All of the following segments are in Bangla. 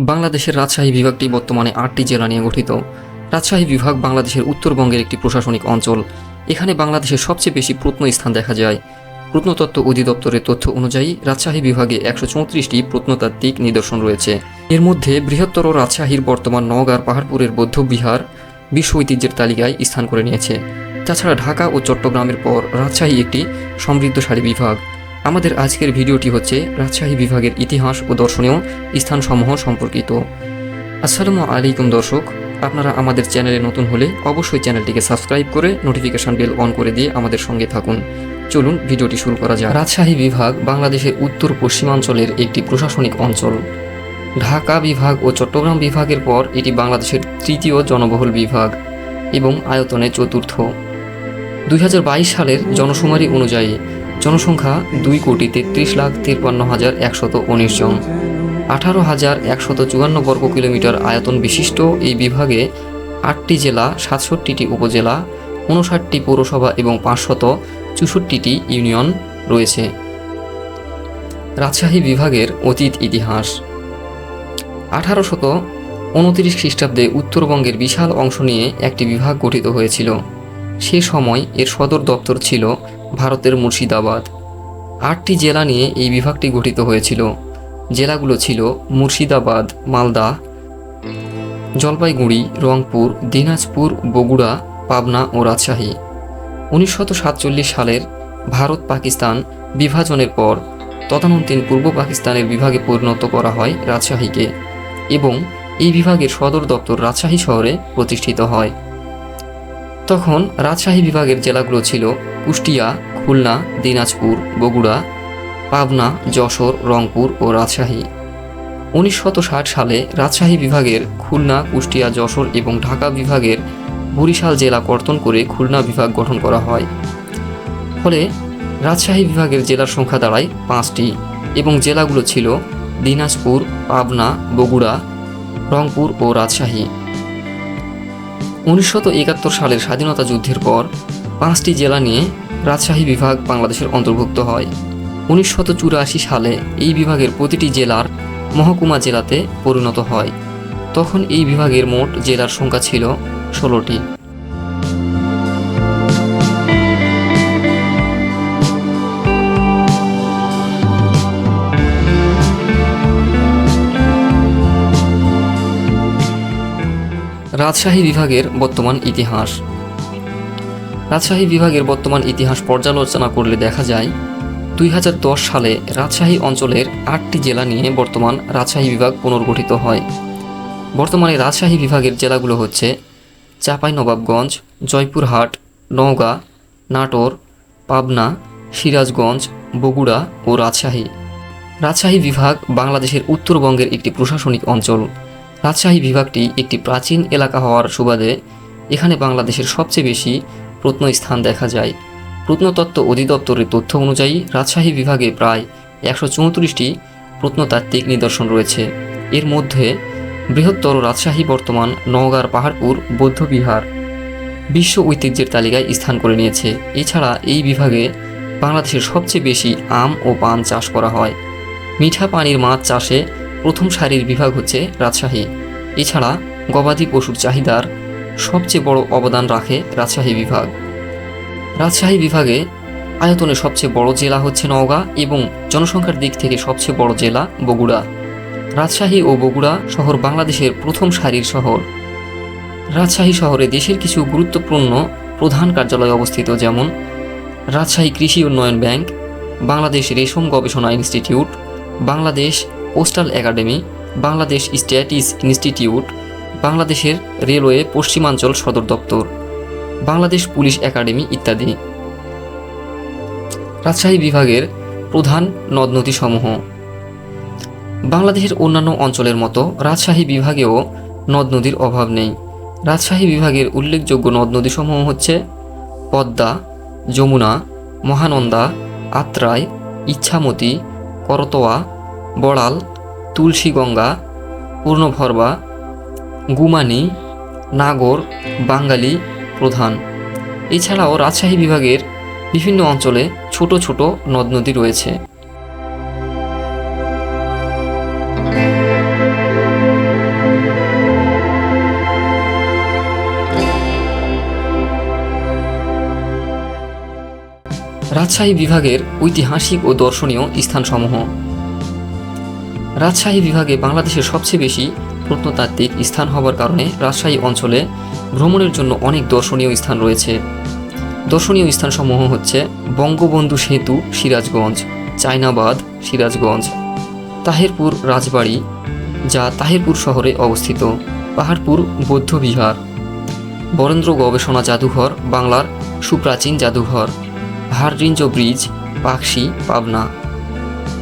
বাংলাদেশের রাজশাহী বিভাগটি বর্তমানে আটটি জেলা নিয়ে গঠিত। রাজশাহী বিভাগ বাংলাদেশের উত্তরবঙ্গের একটি প্রশাসনিক অঞ্চল। এখানে বাংলাদেশের সবচেয়ে বেশি প্রত্নস্থান দেখা যায়। প্রত্নতত্ত্ব অধিদপ্তরের তথ্য অনুযায়ী রাজশাহী বিভাগে একশো চৌত্রিশটি প্রত্নতাত্ত্বিক নিদর্শন রয়েছে। এর মধ্যে বৃহত্তর রাজশাহীর বর্তমান নওগাঁর পাহাড়পুরের বৌদ্ধ বিহার বিশ্ব ঐতিহ্যের তালিকায় স্থান করে নিয়েছে। তাছাড়া ঢাকা ও চট্টগ্রামের পর রাজশাহী একটি সমৃদ্ধশালী বিভাগ। আমাদের আজকের ভিডিওটি হচ্ছে রাজশাহী বিভাগের ইতিহাস ও দর্শনীয় স্থানসমূহ সম্পর্কিত। আসসালামু আলাইকুম দর্শক, আপনারা আমাদের চ্যানেলে নতুন হলে অবশ্যই চ্যানেলটিকে সাবস্ক্রাইব করে নোটিফিকেশন বেল অন করে দিয়ে আমাদের সঙ্গে থাকুন। চলুন ভিডিওটি শুরু করা যাক। রাজশাহী বিভাগ বাংলাদেশের উত্তর পশ্চিমাঞ্চলের একটি প্রশাসনিক অঞ্চল। ঢাকা বিভাগ ও চট্টগ্রাম বিভাগের পর এটি বাংলাদেশের তৃতীয় জনবহুল বিভাগ এবং আয়তনে চতুর্থ। দুই হাজার বাইশ সালের জনশুমারি অনুযায়ী জনসংখ্যা দুই কোটি তেত্রিশ লাখ তিপ্পান্ন হাজার একশত উনিশ জন। আঠারো হাজার একশত চুয়ান্ন বর্গ কিলোমিটার আয়তন বিশিষ্ট এই বিভাগে আটটি জেলা, সাতষট্টিটি উপজেলা, উনষাটটি পৌরসভা এবং পাঁচশত চৌষট্টিটি ইউনিয়ন রয়েছে। রাজশাহী বিভাগের অতীত ইতিহাস। আঠারোশত উনত্রিশ খ্রিস্টাব্দে উত্তরবঙ্গের বিশাল অংশ নিয়ে একটি বিভাগ গঠিত হয়েছিল। সে সময় এর সদর দপ্তর ছিল ভারতের মুর্শিদাবাদ। আটটি জেলা নিয়ে এই বিভাগটি গঠিত হয়েছিল। জেলাগুলো ছিল মুর্শিদাবাদ, মালদা, জলপাইগুড়ি, রংপুর, দিনাজপুর, বগুড়া, পাবনা ও রাজশাহী। উনিশশত সালের ভারত পাকিস্তান বিভাজনের পর তদানীন্তন পূর্ব পাকিস্তানের বিভাগে পরিণত করা হয় রাজশাহীকে এবং এই বিভাগের সদর দপ্তর রাজশাহী শহরে প্রতিষ্ঠিত হয়। তখন রাজশাহী বিভাগের জেলাগুলো ছিল কুষ্টিয়া, খুলনা, দিনাজপুর, বগুড়া, পাবনা, যশোর, রংপুর ও রাজশাহী। উনিশশত সালে রাজশাহী বিভাগের খুলনা, কুষ্টিয়া, যশোর এবং ঢাকা বিভাগের বরিশাল জেলা কর্তন করে খুলনা বিভাগ গঠন করা হয়। ফলে রাজশাহী বিভাগের জেলার সংখ্যা দাঁড়ায় পাঁচটি এবং জেলাগুলো ছিল দিনাজপুর, পাবনা, বগুড়া, রংপুর ও রাজশাহী। উনিশশত একাত্তর সালের স্বাধীনতা যুদ্ধের পর পাঁচটি জেলা নিয়ে রাজশাহী বিভাগ বাংলাদেশের অন্তর্ভুক্ত হয়। উনিশশত চুরাশি সালে এই বিভাগের প্রতিটি জেলার মহকুমা জেলাতে পরিণত হয়। তখন এই বিভাগের মোট জেলার সংখ্যা ছিল ষোলোটি। রাজশাহী বিভাগের বর্তমান ইতিহাস। রাজশাহী বিভাগের বর্তমান ইতিহাস পর্যালোচনা করলে দেখা যায়, দুই হাজার দশ সালে রাজশাহী অঞ্চলের আটটি জেলা নিয়ে বর্তমান রাজশাহী বিভাগ পুনর্গঠিত হয়। বর্তমানে রাজশাহী বিভাগের জেলাগুলো হচ্ছে চাঁপাইনবাবগঞ্জ জয়পুরহাট, নওগাঁ, নাটোর, পাবনা, সিরাজগঞ্জ, বগুড়া ও রাজশাহী। রাজশাহী বিভাগ বাংলাদেশের উত্তরবঙ্গের একটি প্রশাসনিক অঞ্চল। রাজশাহী বিভাগটি একটি প্রাচীন এলাকা হওয়ার সুবাদে এখানে বাংলাদেশের সবচেয়ে বেশি প্রত্নস্থান দেখা যায়। প্রত্নতত্ত্ব অধিদপ্তরের তথ্য অনুযায়ী রাজশাহী বিভাগে প্রায় একশো চৌত্রিশটি প্রত্নতাত্ত্বিক নিদর্শন রয়েছে। এর মধ্যে বৃহত্তর রাজশাহী বর্তমান নওগাঁর পাহাড়পুর বৌদ্ধবিহার বিশ্ব ঐতিহ্যের তালিকায় স্থান করে নিয়েছে। এছাড়া এই বিভাগে বাংলাদেশের সবচেয়ে বেশি আম ও পান চাষ করা হয়। মিঠা পানির মাছ চাষে প্রথম সারির বিভাগ হচ্ছে রাজশাহী। এছাড়া গবাদি পশুর চাহিদার সবচেয়ে বড় অবদান রাখে রাজশাহী বিভাগ। রাজশাহী বিভাগে আয়তনে সবচেয়ে বড় জেলা হচ্ছে নওগাঁ এবং জনসংখ্যার দিক থেকে সবচেয়ে বড় জেলা বগুড়া। রাজশাহী ও বগুড়া শহর বাংলাদেশের প্রথম সারির শহর। রাজশাহী শহরে দেশের কিছু গুরুত্বপূর্ণ প্রধান কার্যালয় অবস্থিত যেমন রাজশাহী কৃষি উন্নয়ন ব্যাংক, বাংলাদেশ রেশম গবেষণা institute, Bangladesh postal academy, Bangladesh স্ট্যাটিস institute, বাংলাদেশের রেলওয়ে পশ্চিমাঞ্চল সদর দপ্তর, বাংলাদেশ পুলিশ একাডেমি ইত্যাদি। রাজশাহী বিভাগের প্রধান নদ নদীসমূহ বাংলাদেশের অন্যান্য অঞ্চলের মতো রাজশাহী বিভাগেও নদ নদীর অভাব নেই। রাজশাহী বিভাগের উল্লেখযোগ্য নদ নদীসমূহ হচ্ছে পদ্মা, যমুনা, মহানন্দা, আত্রাই, ইচ্ছামতি, করতোয়া বড়াল তুলসীগঙ্গা পূর্ণভর্বা, গুমানি, নাগর, বাঙালি প্রধান। এছাড়াও রাজশাহী বিভাগের বিভিন্ন অঞ্চলে ছোট ছোট নদ নদী রয়েছে। রাজশাহী বিভাগের ঐতিহাসিক ও দর্শনীয় স্থানসমূহ রাজশাহী বিভাগে বাংলাদেশের সবচেয়ে বেশি প্রত্নতাত্ত্বিক স্থান হবার কারণে রাজশাহী অঞ্চলে ভ্রমণের জন্য অনেক দর্শনীয় স্থান রয়েছে। দর্শনীয় স্থানসমূহ হচ্ছে বঙ্গবন্ধু সেতু, সিরাজগঞ্জ, চায়নাবাদ, সিরাজগঞ্জ, তাহেরপুর রাজবাড়ি, যা তাহেরপুর শহরে অবস্থিত, পাহাড়পুর বৌদ্ধবিহার বরেন্দ্র গবেষণা জাদুঘর, বাংলার সুপ্রাচীন জাদুঘর, হাররিঞ্জ ব্রিজ, পাকশি, পাবনা।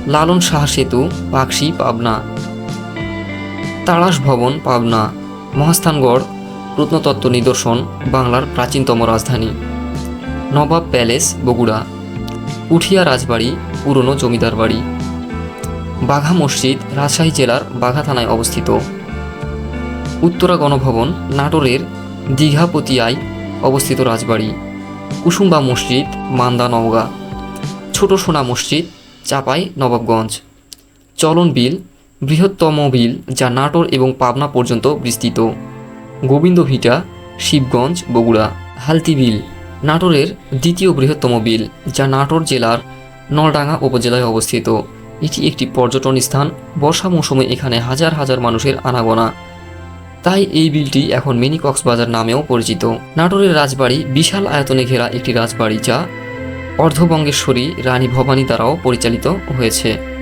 লালন শাহ সেতু, পাকশি, পাবনা। তাড়াশ ভবন পাবনা। মহাস্থানগড়, প্রত্নতত্ত্ব নিদর্শন, বাংলার প্রাচীনতম রাজধানী। নবাব প্যালেস, বগুড়া। উঠিয়া রাজবাড়ি, পুরনো জমিদার বাড়ি। বাঘা মসজিদ, রাজশাহী জেলার বাঘা থানায় অবস্থিত। উত্তরা গণভবন, নাটোরের দীঘাপতিয়ায় অবস্থিত রাজবাড়ি। কুসুম্বা মসজিদ, মান্দা নওগাঁ। ছোট সোনা মসজিদ চাপাই, নবাবগঞ্জ। চলন বিল, বৃহত্তম বিল যা নাটোর এবং পাবনা পর্যন্ত বিস্তৃত। গোবিন্দ ভিটা, শিবগঞ্জ, বগুড়া। হালতি বিল, নাটোরের দ্বিতীয় বৃহত্তম বিল যা নাটোর জেলার নলডাঙ্গা উপজেলায় অবস্থিত। এটি একটি পর্যটন স্থান। বর্ষা মৌসুমে এখানে হাজার হাজার মানুষের আনাগোনা। তাই এই বিলটি এখন মিনি কক্সবাজার নামেও পরিচিত। নাটোরের রাজবাড়ি বিশাল আয়তনে ঘেরা একটি রাজবাড়ি যা অর্ধবঙ্গেশ্বরী রানী ভবানী দ্বারাও পরিচালিত হয়েছে।